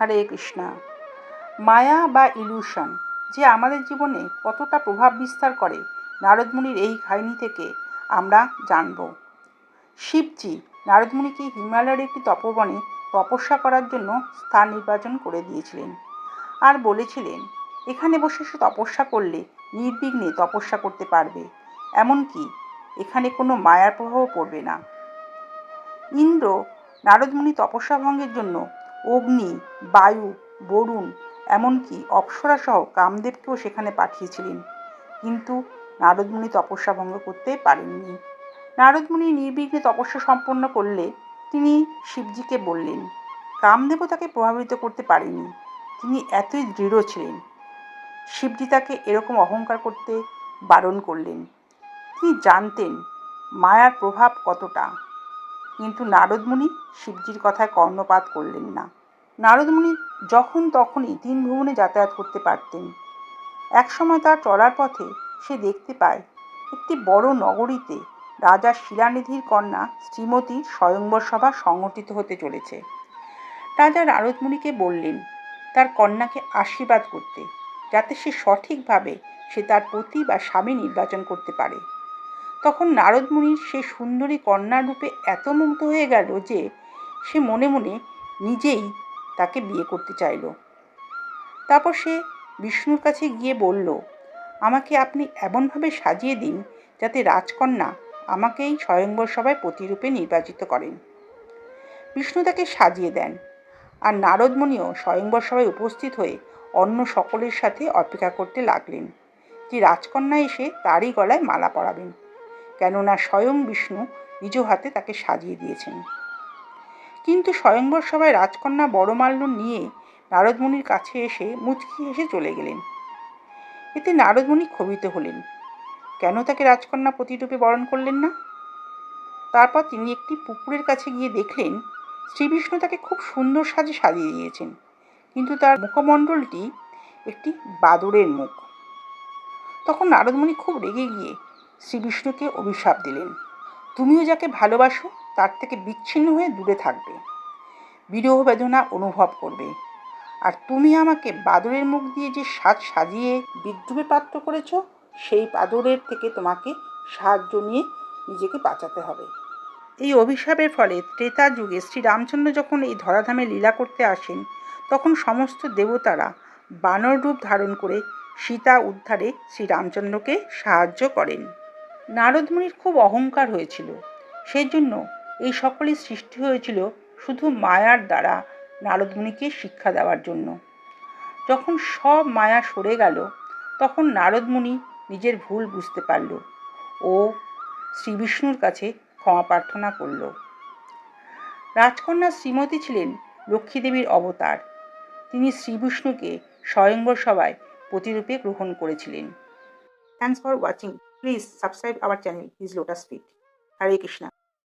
হরে কৃষ্ণা। মায়া বা ইলিউশন যে আমাদের জীবনে কতটা প্রভাব বিস্তার করে, নারদমুনির এই কাহিনী থেকে আমরা জানব। শিবজি নারদমুনিকে হিমালয়ের একটি তপবনে তপস্যা করার জন্য স্থান নির্বাচন করে দিয়েছিলেন আর বলেছিলেন, এখানে বসে সে তপস্যা করলে নির্বিঘ্নে তপস্যা করতে পারবে, এমনকি এখানে কোনো মায়ার প্রভাবও পড়বে না। ইন্দ্র নারদমুনি তপস্যা ভঙ্গের জন্য অগ্নি, বায়ু, বরুণ, এমনকি অপ্সরাসহ কামদেবকেও সেখানে পাঠিয়েছিলেন। কিন্তু নারদমুনি তপস্যা ভঙ্গ করতে পারেননি। নারদমুনি নির্বিঘ্নে তপস্যা সম্পন্ন করলে তিনি শিবজিকে বললেন, কামদেবও তাকে প্রভাবিত করতে পারেনি। তিনি এতই দৃঢ় ছিলেন। শিবজি তাকে এরকম অহংকার করতে বারণ করলেন। তিনি জানতেন? মায়ার প্রভাব কতটা? কিন্তু নারদমুনি শিবজির কথায় কর্ণপাত করলেন না। নারদমুনি যখন তখনই তিন ভুবনে যাতায়াত করতে পারতেন। একসময় তার চলার পথে সে দেখতে পায়, একটি বড় নগরীতে রাজা শিলানিধির কন্যা শ্রীমতীর স্বয়ংবর সভা সংগঠিত হতে চলেছে। রাজা নারদমুনিকে বললেন, তার কন্যাকে আশীর্বাদ করতে, যাতে সে সঠিকভাবে সে তার পতি বা স্বামী নির্বাচন করতে পারে। তখন নারদমুনির সে সুন্দরী কন্যার রূপে এত মুগ্ধ হয়ে গেল যে সে মনে মনে নিজেই তাকে বিয়ে করতে চাইল। তারপর সে বিষ্ণুর কাছে গিয়ে বলল, আমাকে আপনি এমনভাবে সাজিয়ে দিন যাতে রাজকন্যা আমাকেই স্বয়ংবর সভায় প্রতিরূপে নির্বাচিত করেন। বিষ্ণু তাকে সাজিয়ে দেন আর নারদমণিও স্বয়ংবর সভায় উপস্থিত হয়ে অন্য সকলের সাথে অপেক্ষা করতে লাগলেন যে রাজকন্যা এসে তারই গলায় মালা পরাবেন। কেননা স্বয়ং বিষ্ণু নিজ হাতে তাকে সাজিয়ে দিয়েছেন। কিন্তু স্বয়ংবর সভায় রাজকন্যা বড়মাল্য নিয়ে নারদমণির কাছে এসে মুচকি হেসে চলে গেলেন। এতে নারদমণি ক্ষোভিত হলেন। কেন তাকে রাজকন্যা প্রতিরূপে বরণ করলেন না? তারপর তিনি একটি পুকুরের কাছে গিয়ে দেখলেন, শ্রীবিষ্ণু তাকে খুব সুন্দর সাজে সাজিয়ে দিয়েছেন, কিন্তু তার মুখমণ্ডলটি একটি বাদরের মুখ। তখন নারদমণি খুব রেগে গিয়ে শ্রীবিষ্ণুকে অভিশাপ দিলেন। তুমিও যাকে ভালোবাসো, তার থেকে বিচ্ছিন্ন হয়ে দূরে থাকবে। বিরহ বেদনা অনুভব করবে। আর তুমি আমাকে বাদরের মুখ দিয়ে যে সাজ সাজিয়ে বিদ্রুপে পাত্র করেছ, সেই বাদরের থেকে তোমাকে সাহায্য নিয়ে নিজেকে বাঁচাতে হবে। এই অভিশাপের ফলে ত্রেতা যুগে শ্রীরামচন্দ্র যখন এই ধরাধামে লীলা করতে আসেন, তখন সমস্ত দেবতারা বানর রূপ ধারণ করে সীতা উদ্ধারে শ্রীরামচন্দ্রকে সাহায্য করেন। নারদমুনির খুব অহংকার হয়েছিল। সেই জন্য এই সকলের সৃষ্টি হয়েছিল শুধু মায়ার দ্বারা নারদমুনিকে শিক্ষা দেওয়ার জন্য। যখন সব মায়া সরে গেল, তখন নারদমুনি নিজের ভুল বুঝতে পারল ও শ্রী বিষ্ণুর কাছে ক্ষমা প্রার্থনা করল। রাজকন্যা শ্রীমতী ছিলেন লক্ষ্মীদেবীর অবতার। তিনি শ্রীবিষ্ণুকে স্বয়ংবর সভায় প্রতিরূপে গ্রহণ করেছিলেন। Thanks for watching please subscribe our channel is lotus fit Hare Krishna